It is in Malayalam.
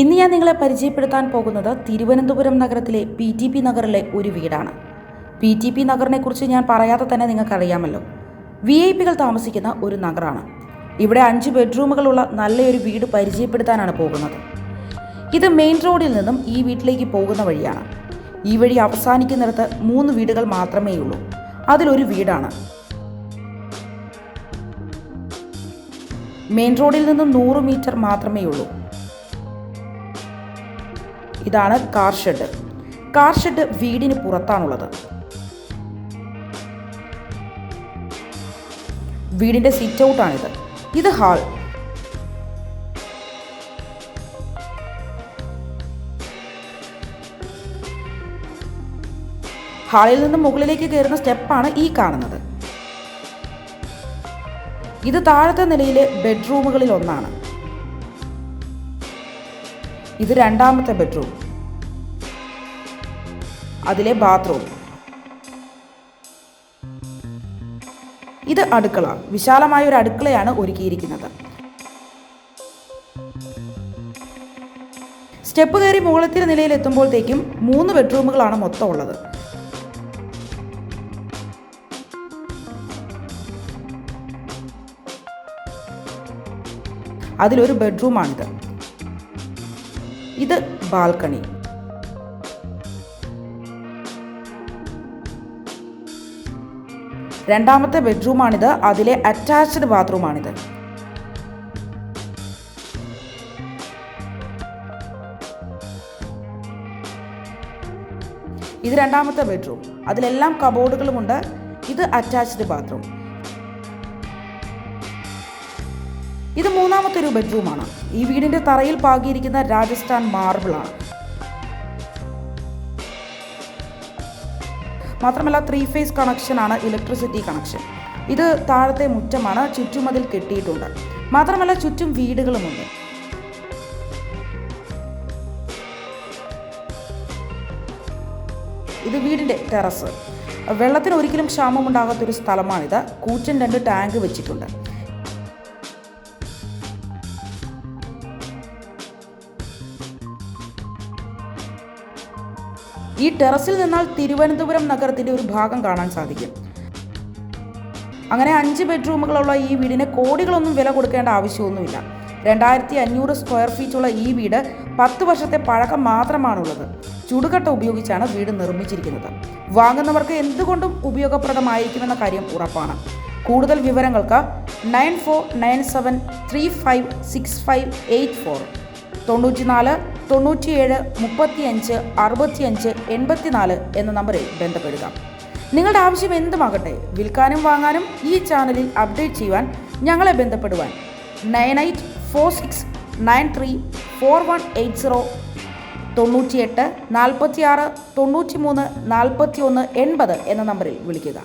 ഇന്ന് ഞാൻ നിങ്ങളെ പരിചയപ്പെടുത്താൻ പോകുന്നത് തിരുവനന്തപുരം നഗരത്തിലെ പി ടി പി നഗറിലെ ഒരു വീടാണ്. പി ടി പി നഗറിനെ കുറിച്ച് ഞാൻ പറയാതെ തന്നെ നിങ്ങൾക്കറിയാമല്ലോ. വി ഐ പികൾ താമസിക്കുന്ന ഒരു നഗറാണ്. ഇവിടെ അഞ്ച് ബെഡ്റൂമുകളുള്ള നല്ലൊരു വീട് പരിചയപ്പെടുത്താനാണ് പോകുന്നത്. ഇത് മെയിൻ റോഡിൽ നിന്നും ഈ വീട്ടിലേക്ക് പോകുന്ന വഴിയാണ്. ഈ വഴി അവസാനിക്കുന്നിടത്ത് മൂന്ന് വീടുകൾ മാത്രമേ ഉള്ളൂ അതിലൊരു വീടാണ്. മെയിൻ റോഡിൽ നിന്നും നൂറ് മീറ്റർ മാത്രമേ ഉള്ളൂ ഇതാണ് കാർ ഷെഡ് കാർ ഷെഡ് വീടിന് പുറത്താണുള്ളത്. വീടിന്റെ സിറ്റ് ഔട്ടാണിത് ഇത് ഹാൾ ഹാളിൽ നിന്ന് മുകളിലേക്ക് കയറുന്ന സ്റ്റെപ്പാണ് ഈ കാണുന്നത്. ഇത് താഴത്തെ നിലയിലെ ബെഡ്റൂമുകളിൽ ഒന്നാണ്. ഇത് രണ്ടാമത്തെ ബെഡ്റൂം. അതിലെ ബാത്റൂം. ഇത് അടുക്കള. വിശാലമായ ഒരു അടുക്കളയാണ് ഒരുക്കിയിരിക്കുന്നത്. സ്റ്റെപ്പ് കയറി മുകളത്തിലെ നിലയിൽ എത്തുമ്പോഴത്തേക്കും മൂന്ന് ബെഡ്റൂമുകളാണ് മൊത്തം ഉള്ളത്. അതിലൊരു ബെഡ്റൂമാണിത്. ഇത് ബാൽക്കണി. രണ്ടാമത്തെ ബെഡ്റൂമാണിത് അതിലെ അറ്റാച്ച്ഡ് ബാത്റൂമാണിത്. ഇത് രണ്ടാമത്തെ ബെഡ്റൂം. അതിലെല്ലാം കബോർഡുകളുമുണ്ട്. ഇത് അറ്റാച്ച്ഡ് ബാത്റൂം. ഇത് മൂന്നാമത്തെ ഒരു ബെഡ്റൂമാണ്. ഈ വീടിന്റെ തറയിൽ പാകിയിരിക്കുന്ന രാജസ്ഥാൻ മാർബിളാണ്. മാത്രമല്ല ത്രീ ഫേസ് കണക്ഷൻ ആണ് ഇലക്ട്രിസിറ്റി കണക്ഷൻ. ഇത് താഴത്തെ മുറ്റമാണ് ചുറ്റുമതിൽ കെട്ടിയിട്ടുണ്ട്. മാത്രമല്ല ചുറ്റും വീടുകളുമുണ്ട്. ഇത് വീടിന്റെ ടെറസ്. വെള്ളത്തിന് ഒരിക്കലും ക്ഷാമമുണ്ടാകാത്തൊരു സ്ഥലമാണിത്. കൂറ്റൻ രണ്ട് ടാങ്ക് വെച്ചിട്ടുണ്ട്. ഈ ടെറസിൽ നിന്നാൽ തിരുവനന്തപുരം നഗരത്തിന്റെ ഒരു ഭാഗം കാണാൻ സാധിക്കും. അങ്ങനെ അഞ്ച് ബെഡ്റൂമുകളുള്ള ഈ വീടിന് കോടികളൊന്നും വില കൊടുക്കേണ്ട ആവശ്യമൊന്നുമില്ല. രണ്ടായിരത്തി അഞ്ഞൂറ് സ്ക്വയർ ഫീറ്റുള്ള ഈ വീട് പത്ത് വർഷത്തെ പഴക്കം മാത്രമാണുള്ളത്. ചുടുകട്ട ഉപയോഗിച്ചാണ് വീട് നിർമ്മിച്ചിരിക്കുന്നത്. വാങ്ങുന്നവർക്ക് എന്തുകൊണ്ടും ഉപയോഗപ്രദമായിരിക്കുമെന്ന കാര്യം ഉറപ്പാണ്. കൂടുതൽ വിവരങ്ങൾക്ക് nine four nine seven three five six five eight four. തൊണ്ണൂറ്റിനാല് തൊണ്ണൂറ്റിയേഴ് മുപ്പത്തിയഞ്ച് അറുപത്തിയഞ്ച് എൺപത്തിനാല് എന്ന നമ്പറിൽ ബന്ധപ്പെടുക. നിങ്ങളുടെ ആവശ്യം എന്തുമാകട്ടെ വിൽക്കാനും വാങ്ങാനും ഈ ചാനലിൽ അപ്ഡേറ്റ് ചെയ്യുവാൻ ഞങ്ങളെ ബന്ധപ്പെടുവാൻ nine eight four six nine three four one eight zero തൊണ്ണൂറ്റിയെട്ട് നാൽപ്പത്തിയാറ് നാൽപ്പത്തി ഒന്ന് എൺപത് എന്ന നമ്പറിൽ വിളിക്കുക.